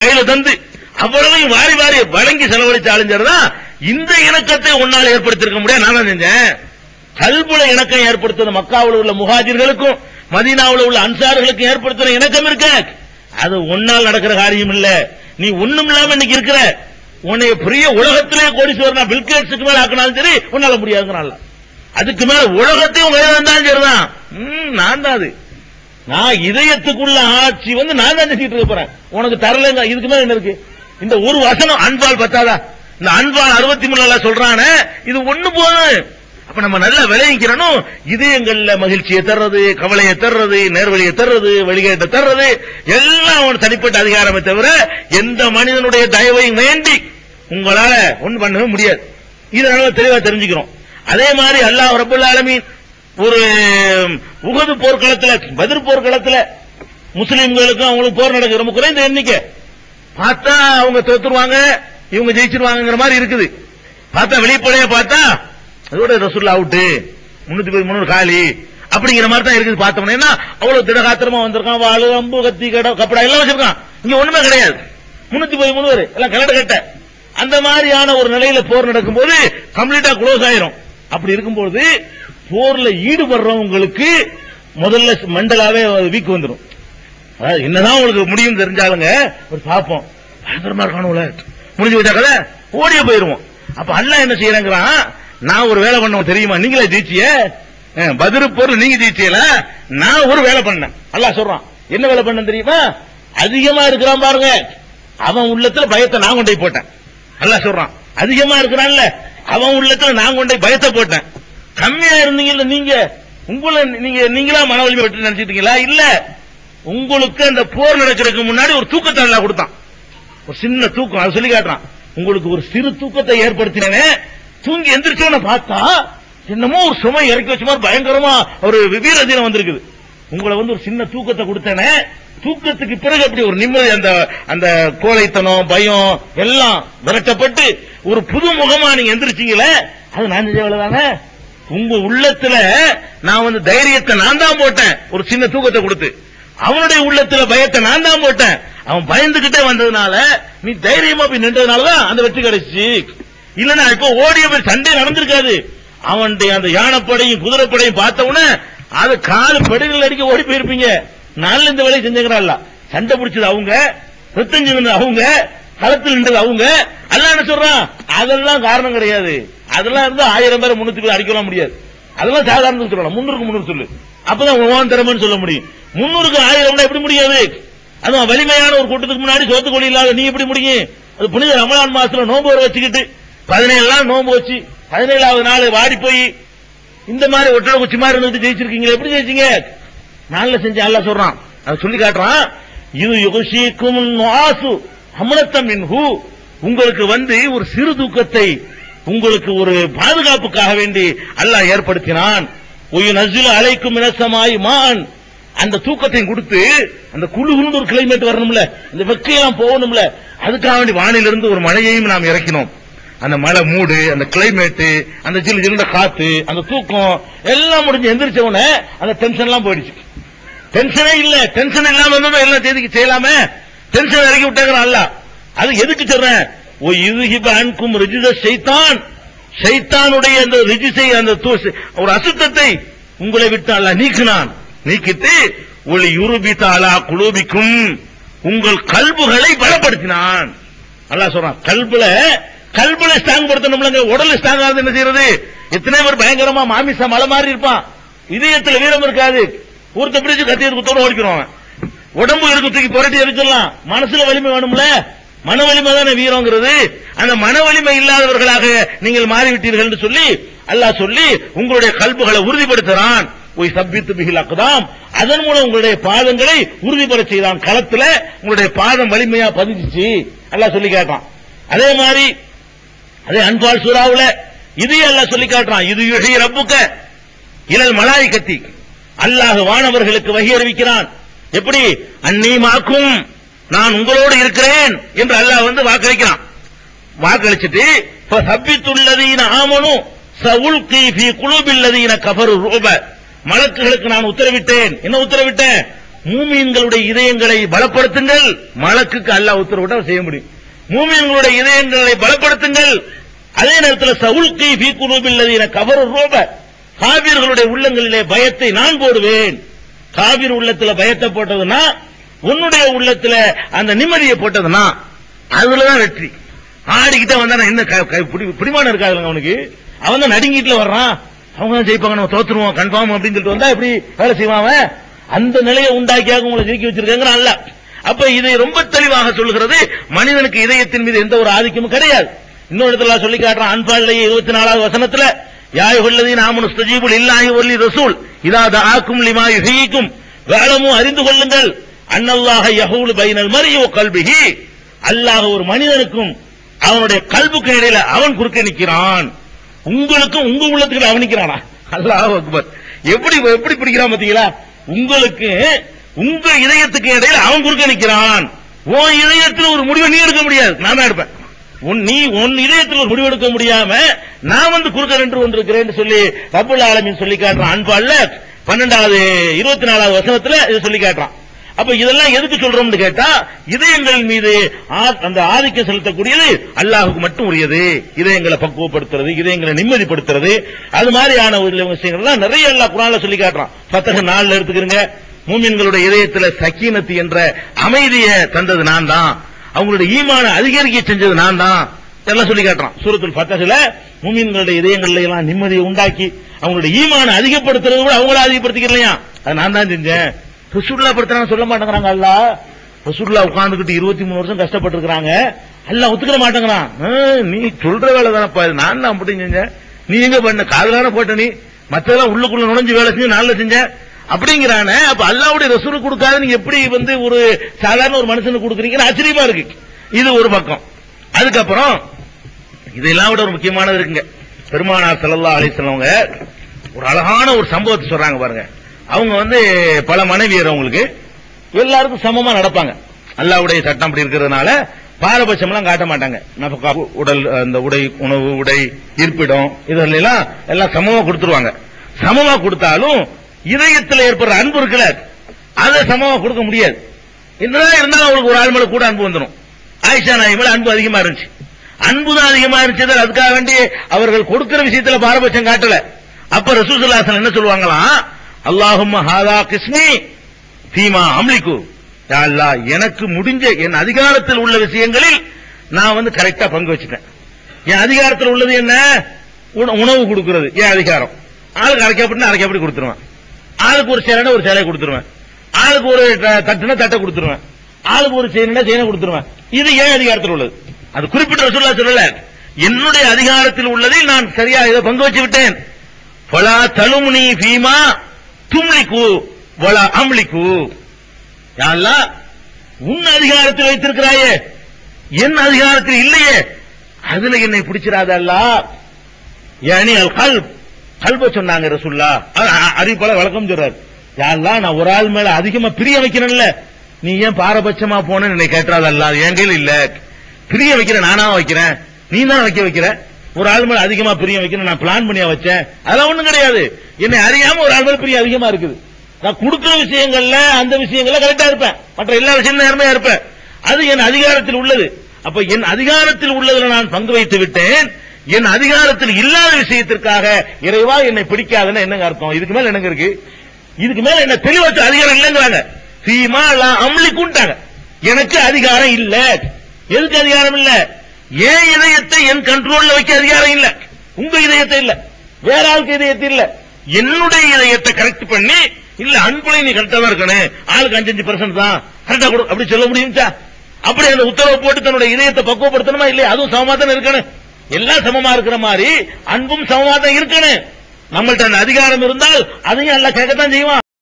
கையில தந்து அவ்வளவையும் வாரி வாரி வழங்கி செலவழிச்ச ஆளுஞ்சர்தான் இந்த இணக்கத்தை உன்னால் ஏற்படுத்திருக்க முடியாது. நான் செஞ்சேன். கல்புல இணக்கம் ஏற்படுத்தின மக்காவில் உள்ள முகாஜிர்களுக்கும் மதீனாவில் உள்ள அன்சார்களுக்கும் ஏற்படுத்தின இணக்கம் இருக்க. அது உன்னால் நடக்கிற காரியம் இல்ல. நீ ஒண்ணும் இல்லாம இன்னைக்கு இருக்கிற உன்னை பெரிய உலகத்திலே கோடீஸ்வரன் பில்கேட்ஸுக்கு மேல ஆக்கினாலும் சரி உன்னால முடியாதுனால அதுக்கு மேல உலகத்தையும் வேதம் தான் சரிதான். நான் தான் அது. நான் இதயத்துக்குள்ள ஆட்சி வந்து நான் தான் செஞ்சுட்டு இருக்க போறேன். உனக்கு தரலங்க இதுக்கு மேல என்ன இருக்கு? இந்த ஒரு வசனம் அன்பால் பத்தாதா? இந்த அன்பால் அறுபத்தி மூணுல சொல்றானே இது ஒண்ணு போதும். அப்ப நம்ம நல்லா விளைவிக்கிறனும் இதயங்கள்ல மகிழ்ச்சியை தர்றது கவலையை தர்றது நேர்வழியை தர்றது வழிகேட்டை தர்றது எல்லாம் அவன் தனிப்பட்ட அதிகாரமே தவிர எந்த மனிதனுடைய தயவையும் வேண்டி உங்களால ஒண்ணு பண்ணவே முடியாது. இதனால தெளிவா தெரிஞ்சுக்கிறோம். அதே மாதிரி அல்லாஹ் ரபுல் ஆலமீன் ஒரு உகது போர்க்களத்துல பதிர் போர்க்களத்துல முஸ்லீம்களுக்கும் அவங்களுக்கு போர் நடக்குது. ரொம்ப குறைந்த எண்ணிக்கை. பார்த்தா அவங்க தோத்துருவாங்க இவங்க ஜெயிச்சிருவாங்கிற மாதிரி இருக்குது. பார்த்தா வெளிப்படையா பார்த்தா அதோட ரசூல்லா அவுட்டு. முன்னூத்தி பதி முன்னூறு காலி. அப்படிங்கிற மாதிரி தான் இருக்குது. பார்த்தோம்னா அவ்வளவு திடகாத்திரமா வந்திருக்கான். வாழு அம்பு கத்தி கடை கப்படா எல்லாம் வச்சிருக்கான். இங்க ஒண்ணுமே கிடையாது. முன்னூத்தி பதிமூணு பேர் எல்லாம் கலட்ட கட்ட. அந்த மாதிரியான ஒரு நிலையில போர் நடக்கும்போது கம்ப்ளீட்டா க்ளோஸ் ஆயிரும். அப்படி இருக்கும்போது போர்ல ஈடுபடுறவங்களுக்கு முதல்ல மண்டலாவே வீக் வந்துடும் அதாவது என்னதான் உங்களுக்கு முடியும் தெரிஞ்சாலுங்க ஒரு பார்ப்போம் பயங்கரமா இருக்கானுல முடிஞ்சு வச்சா கதை ஓடிய போயிருவோம். அப்ப அல்லாஹ் என்ன செய்யறேங்கிறான்? நான் ஒரு வேலை பண்ண தெரியுமா? நீங்களே ஜெயிச்சிய. பதிரு பொருள் நீங்க ஜெயிச்சியல நான் ஒரு வேலை பண்ணேன். அல்லா சொல்றான். என்ன வேலை பண்ண தெரியுமா? அதிகமா இருக்கிறான் பாருங்க. அவன் உள்ளத்துல பயத்தை நான் கொண்டு போய் போட்டேன். நல்லா சொல்றான். அதிகமா இருக்கிறான்ல அவன் உள்ளத்துல நான் கொண்டு போய் பயத்தை போட்டேன். கம்மியா இருந்தீங்கல்ல நீங்க. உங்களை நீங்க நீங்களா மன வலிமை விட்டு நினைச்சிட்டீங்களா இல்ல. உங்களுக்கு அந்த போர் நடக்கிறதுக்கு முன்னாடி ஒரு தூக்கத்தை நல்லா கொடுத்தான். ஒரு சின்ன தூக்கம் அதை சொல்லி காட்டுறான். உங்களுக்கு ஒரு சிறு தூக்கத்தை ஏற்படுத்தினே தூங்கி எந்திரிச்சோன்னு பார்த்தா என்னமோ ஒரு சுமை இறக்கி வச்ச மாதிரி பயங்கரமா ஒரு வீர தீனம் வந்திருக்குது. உங்களை வந்து ஒரு சின்ன தூக்கத்தை கொடுத்தேனே தூக்கத்துக்கு பிறகு அப்படி ஒரு நிம்மதி அந்த அந்த கோழைத்தனம் பயம் எல்லாம் விரட்டப்பட்டு ஒரு புது முகமா நீங்க எந்திரிச்சீங்களே அது நான் தானே? உங்க உள்ளத்துல நான் வந்து தைரியத்தை நான் தான் போட்டேன் ஒரு சின்ன தூக்கத்தை கொடுத்து. அவனுடைய உள்ளத்துல பயத்தை நான் தான் போட்டேன். அவன் பயந்துகிட்டே வந்ததுனால நீ தைரியமா போய் நின்றதுனாலதான் அந்த வெற்றி கிடைச்சு இல்லன்னா இப்போ ஓடிய போய் சண்டை நடந்திருக்காது. அவனுடைய அந்த யானைப்படையும் குதிரைப்படையும் பார்த்த உடனே அது காலு படுகள் அடிக்க ஓடி போயிருப்பீங்க. நாள் இந்த வேலையை செஞ்சுக்கிறாள் சண்டை பிடிச்சது அவங்க ரத்தம் அவங்க களத்தில் நின்றது அவங்க. அல்ல என்ன சொல்றான்? அதெல்லாம் காரணம் கிடையாது. அதெல்லாம் இருந்தா ஆயிரம் பேர் முன்னூத்தி அடிக்கலாம் முடியாது. அதெல்லாம் சாதாரண சொல்லலாம். முன்னூறுக்கு முன்னூறு சொல்லு. அப்பதான் உன் திறமைன்னு சொல்ல முடியும். முன்னூறுக்கு ஆயிரம் எப்படி முடியாது அதுவும் வலிமையான ஒரு கூட்டத்துக்கு முன்னாடி சோத்துக்கொழி இல்லாத நீ எப்படி முடியும்? அது புனித ரமலான் மாசத்துல நோன்பு வர வச்சுக்கிட்டு பதினேழு நாள் நோன்பு வச்சு பதினேழாவது நாள் வாடி போய் இந்த மாதிரி ஒட்டட குச்சி மாதிரி இருந்துட்டு ஜெயிச்சிருக்கீங்க எப்படி ஜெயிச்சீங்க? நல்ல செஞ்சு நல்லா சொல்றான். அதை சொல்லி காட்டுறான். இது யுகசிக்கும் ஆசு அமனத்தம் மின்ஹு உங்களுக்கு வந்து ஒரு சிறு தூக்கத்தை உங்களுக்கு ஒரு பாதுகாப்புக்காக வேண்டி அல்லாஹ் ஏற்படுத்தினான். அழைக்கும் இனசமாய் மான். அந்த தூக்கத்தையும் கொடுத்து அந்த குழு ஒரு கிளைமேட் வரணும்ல இந்த வெக்கையெல்லாம் போகணும்ல அதுக்காக வேண்டி வானிலிருந்து ஒரு மழையையும் நாம் இறக்கினோம். அந்த மழை மூடு அந்த கிளைமேட்டு அந்த ஜில் ஜில்ல காத்து அந்த தூக்கம் எல்லாம் முடிஞ்சு எந்திரிச்ச உடனே அந்த டென்ஷன் எல்லாம் போயிடுச்சு. டென்ஷனே இல்ல டென்ஷன் இல்லாம இருந்தா எல்லாம் தேதிக்கு செய்யலாமே. டென்ஷன் இறக்கி விட்டாங்க அல்ல அது எதுக்கு சொல்றேன்? அன்கும் ரிஜித செய்தான் சைத்தானுடைய அந்த ரிஜிசை அந்த தூசு- ஒரு அசுத்தத்தை உங்களை விட்டு அல்ல நீக்கினான். நீக்கிட்டு ஒளி யுருபித்தாலா குலூபிக்கும் உங்கள் கல்புகளை பலப்படுத்தினான். நல்லா சொல்றான் கல்புல கல்புல ஸ்ட்ராங் படுத்தணும்லங்க உடல் ஸ்ட்ராங் ஆகுது என்ன செய்யறது? எத்தனை பேர் பயங்கரமா மாமிசா மலை மாதிரி இருப்பான். இதயத்துல வீரம் இருக்காது. ஒருத்த பிடிச்சு கத்தியது குத்தோட ஓடிக்கிறோம். உடம்பு இருக்கு தூக்கி புரட்டி எரிச்சிடலாம். மனசுல வலிமை வேணும்ல? மன வலிமை தானே வீரங்கிறது? அந்த மன வலிமை இல்லாதவர்களாக நீங்கள் மாறிவிட்டீர்கள் என்று சொல்லி அல்லாஹ் சொல்லி உங்களுடைய கல்புகளை உறுதிப்படுத்துறான். போய் சப்பித்து பிகில் அக்குதாம் அதன் மூலம் உங்களுடைய பாதங்களை உறுதிப்பட செய்தான். களத்துல உங்களுடைய பாதம் வலிமையா பதிஞ்சிச்சு. அல்லாஹ் சொல்லி கேட்டான் அதே மாதிரி அதே அன்பால் சூறாவுல இதையும் அல்லாஹ் சொல்லி காட்டுறான். இது யுஹி ரப்புக்க இழல் மலாய் கத்தி அல்லாஹ் வானவர்களுக்கு வகி அறிவிக்கிறான். எப்படி? அந்நீமாக்கும் நான் உங்களோடு இருக்கிறேன் என்று அல்லாஹ் வந்து வாக்களிக்கிறான். வாக்களிச்சுட்டு சப்பித்துள்ளதீன ஆமனும் சவுல் ஃபீ குழுபில்லதீன கபரு ரூப மலக்குகளுக்கு நான் உத்தரவிட்டேன். என்ன உத்தரவிட்டேன்? மூமியன்களுடைய இதயங்களை பலப்படுத்துங்கள். மலக்குக்கு அல்லாஹ் உத்தரவிட்டு செய்ய முடியும். மூமியன்களுடைய இதயங்களை பலப்படுத்துங்கள். அதே நேரத்தில் சவுல் ஃபீ குழுபில்லதீன கவரு ரூப காவிர்களுடைய உள்ளங்களிலே பயத்தை நான் போடுவேன். காவிர் உள்ளத்துல பயத்தை போட்டதுன்னா உன்னுடைய உள்ளத்துல அந்த நிம்மதியை போட்டதுன்னா அதுலதான் வெற்றி. ஆடிக்கிட்டே வந்தா என்ன க- க- பிடி- பிடிமானம் இருக்காதுங்க அவனுக்கு? அவன் தான் நடுங்கிட்டுல வர்றான். அவங்க தான் ஜெயிப்பாங்க நம்ம தோத்துருவோம் கன்ஃபார்ம் அப்படின்னு சொல்லிட்டு வந்தா எப்படி வேலை செய்வான் அந்த நிலையை உண்டாக்கியாக உங்களை ஜெயிக்க வச்சிருக்காங்க அல்ல. அப்ப இதை ரொம்ப தெளிவாக சொல்லுகிறது மனிதனுக்கு இதயத்தின் மீது எந்த ஒரு ஆதிக்கமும் கிடையாது. இன்னொரு இடத்துல சொல்லி காட்டுறான் அன்பாளிலேயே இருபத்தி நாலாவது வசனத்துல யாய் உள்ளதை நாமனு ஸ்தஜீபுல் இல்லாஹி ஒல்லி ரசூல் இதா ஆக்கும் லிமா யுஹீக்கும். வேளமும் அறிந்து கொள்ளுங்கள். அன்னல்லாக யகூலு பைனல் மறியோ கல்விகி அல்லாஹ் ஒரு மனிதனுக்கும் அவனுடைய கல்புக்கு இடையில அவன் குறுக்க நிற்கிறான். உங்களுக்கும் உங்க உள்ளத்துக்கு அவனிக்கிறானா அல்லாஹ் அக்பர். எப்படி எப்படி பிடிக்கிறான் பாத்தீங்களா உங்களுக்கு உங்க இதயத்துக்கு இடையில அவன் குறுக்க நிற்கிறான். உன் இதயத்தில் ஒரு முடிவை நீ எடுக்க முடியாது. நான் தான் எடுப்பேன். உன் நீ உன் இதயத்தில் ஒரு முடிவு எடுக்க முடியாம நான் வந்து குறுக்க நின்று கொண்டிருக்கிறேன்னு சொல்லி ரபுல் ஆலமின் சொல்லி காட்டுறான் அன்பால்ல பன்னெண்டாவது இருபத்தி நாலாவது வசனத்துல இதை சொல்லி காட்டுறான். அப்ப இதெல்லாம் எதுக்கு சொல்றோம்னு கேட்டா இதயங்கள் மீது ஆ- அந்த ஆதிக்கம் செலுத்தக்கூடியது அல்லாஹுக்கு மட்டும் உரியது. இதயங்களை பக்குவப்படுத்துறது இதயங்களை நிம்மதிப்படுத்துறது. அது மாதிரியான ஒரு விஷயங்கள்லாம் நிறைய எல்லா குரான்ல சொல்லி காட்டுறான். பத்தக நாள்ல எடுத்துக்கிறங்க மூமின்களுடைய இதயத்துல சக்கீனத்து என்ற அமைதியை தந்தது நான் தான். அவங்களுடைய ஈமான அதிகரிக்க செஞ்சது நான் தான். எல்லாம் சொல்லி காட்டுறான். சூரத்தில் ஃபத்தஹ்ல மூமின்களுடைய இதயங்கள்ல எல்லாம் நிம்மதியை உண்டாக்கி அவங்களுடைய ஈமான அதிகப்படுத்துறது கூட அவங்கள அதிகப்படுத்திக்கலையா அது நான் தான் செஞ்சேன். ரசூல்லா படுத்துறாங்க சொல்ல மாட்டேங்கிறாங்க அல்ல. ரசூல்லா உட்காந்துக்கிட்டு இருபத்தி மூணு வருஷம் கஷ்டப்பட்டிருக்கிறாங்க. அல்ல ஒத்துக்கிற மாட்டேங்கிறான். ஆ, நீ சொல்ற வேலை தானப்பா நான் தான் அப்படி செஞ்சேன். நீ எங்க பண்ண? காதலான போட்ட நீ. மத்ததெல்லாம் உள்ளுக்குள்ள நுழைஞ்சு வேலை செஞ்சு நான்ல செஞ்சேன். அப்படிங்கிறான அப்ப அல்லாவுடைய ரசூல் கொடுக்காத நீங்க எப்படி வந்து ஒரு சாதாரண ஒரு மனுஷனுக்கு கொடுக்குறீங்கன்னு ஆச்சரியமா இருக்கு. இது ஒரு பக்கம். அதுக்கப்புறம் இதெல்லாம் விட ஒரு முக்கியமானது இருக்குங்க. பெருமானார் ஸல்லல்லாஹு அலைஹி ஒரு அழகான ஒரு சம்பவத்தை சொல்றாங்க பாருங்க. அவங்க வந்து பல மனைவியர் அவங்களுக்கு. எல்லாருக்கும் சமமா நடப்பாங்க. அல்லாவுடைய சட்டம் அப்படி இருக்கிறதுனால பாரபட்சம்லாம் காட்ட மாட்டாங்க. நபக்கா உடல் அந்த உடை உணவு உடை இருப்பிடம் இதெல்லாம் எல்லாம் சமமா கொடுத்துருவாங்க. சமமா கொடுத்தாலும் இதயத்தில் ஏற்படுற அன்பு இருக்குல்ல அதை சமமா கொடுக்க முடியாது. என்னதான் இருந்தாலும் அவங்களுக்கு ஒரு ஆள் மேல கூட அன்பு வந்துடும் ஆயிஷா நாய் மேல அன்பு அதிகமா இருந்துச்சு. அன்பு தான் அதிகமா இருந்துச்சு அதுக்காக வேண்டி அவர்கள் கொடுக்கிற விஷயத்துல பாரபட்சம் காட்டல. அப்ப ரசூசுல்லாசன் என்ன சொல்லுவாங்களாம்? அல்லாஹும் ஹாதா கிஸ்மி பீமா அம்லிக்கு அல்லா எனக்கு முடிஞ்ச என் அதிகாரத்தில் உள்ள விஷயங்களில் நான் வந்து கரெக்டா பங்கு வச்சுட்டேன் என் அதிகாரத்தில் உள்ளது என்ன? உண- உணவு கொடுக்கிறது என் அதிகாரம். ஆளுக்கு அரைக்கப்பட்டு அரைக்கப்படி கொடுத்துருவேன்? ஆளுக்கு ஒரு சேரனை ஒரு சேலையை கொடுத்துருவேன். ஆளுக்கு ஒரு த- தட்டுனா தட்டை கொடுத்துருவேன். ஆளுக்கு ஒரு செயினா செயலை கொடுத்துருவேன். இது ஏன் அதிகாரத்தில் உள்ளது? அது குறிப்பிட்ட ரசூல்லா சொல்லல. என்னுடைய அதிகாரத்தில் உள்ளதில் நான் சரியா இதை பங்கு வச்சு விட்டேன். பலா தலுமுனி பீமா தும்லிக்கு வலா அம்லிக்கு யா உன் அதிகாரத்தில் வைத்திருக்கிறாயே. என் அதிகாரத்தில் இல்லையே. அதுல என்னை பிடிச்சிடாத அல்லாஹ் அல் கல் கல்ப சொன்னாங்க ரசுல்லா. அறிவிப்பால வழக்கம் சொல்றாரு. யாரெல்லாம் நான் ஒரு ஆள் மேல அதிகமா பிரிய வைக்கிறேன்ல. நீ ஏன் பாரபட்சமா போன என்னை கேட்டுறாத என் கையில் இல்ல. பிரிய வைக்கிறேன் நானா வைக்கிறேன். நீ தான் வைக்க வைக்கிற? ஒரு ஆள் மேல அதிகமா பிரிய வைக்கணும் நான் பிளான் பண்ணியா வச்சேன். அதெல்லாம் ஒண்ணும் கிடையாது. என்னை அறியாம ஒரு ஆள் மேல பிரியம் அதிகமா இருக்குது. நான் கொடுக்கிற விஷயங்கள்ல அந்த விஷயங்கள்ல கரெக்டா இருப்பேன். மற்ற எல்லா விஷயமும் நேர்மையா இருப்பேன். அது என் அதிகாரத்தில் உள்ளது. அப்ப என் அதிகாரத்தில் உள்ளதுல நான் பங்கு வைத்து விட்டேன். என் அதிகாரத்தில் இல்லாத விஷயத்திற்காக இறைவா என்னை பிடிக்காதுன்னு என்னங்க அர்த்தம்? இதுக்கு மேல என்னங்க இருக்கு? இதுக்கு மேல என்ன தெளிவாச்சு அதிகாரம் இல்லைங்கிறாங்க. சீமா அம்லிக்குண்டாங்க எனக்கு அதிகாரம் இல்ல. எதுக்கு அதிகாரம் இல்லை? என் இதயத்தை என் கண்ட்ரோல்ல வைக்க அதிகாரம் இல்ல? உங்க இதயத்தை இல்ல. வேற ஆளுக்கு இதயத்தை இல்ல. என்னுடைய இதயத்தை கரெக்ட் பண்ணி இல்ல அன்புலையும் நீ கரெக்டா தான் இருக்கணும். ஆளுக்கு அஞ்சஞ்சு பர்சன்ட் தான். கரெக்டா கொடு. அப்படி சொல்ல முடியும்ச்சா? அப்படி அந்த உத்தரவு போட்டு தன்னுடைய இதயத்தை பக்குவப்படுத்தணுமா இல்லையா? அதுவும் சமமா தானே இருக்கணும். எல்லாம் சமமா இருக்கிற மாதிரி அன்பும் சமமா தான் இருக்கணும். நம்மள்ட்ட அந்த அதிகாரம் இருந்தால் அதையும் எல்லாம் கேட்கத்தான் செய்வான்.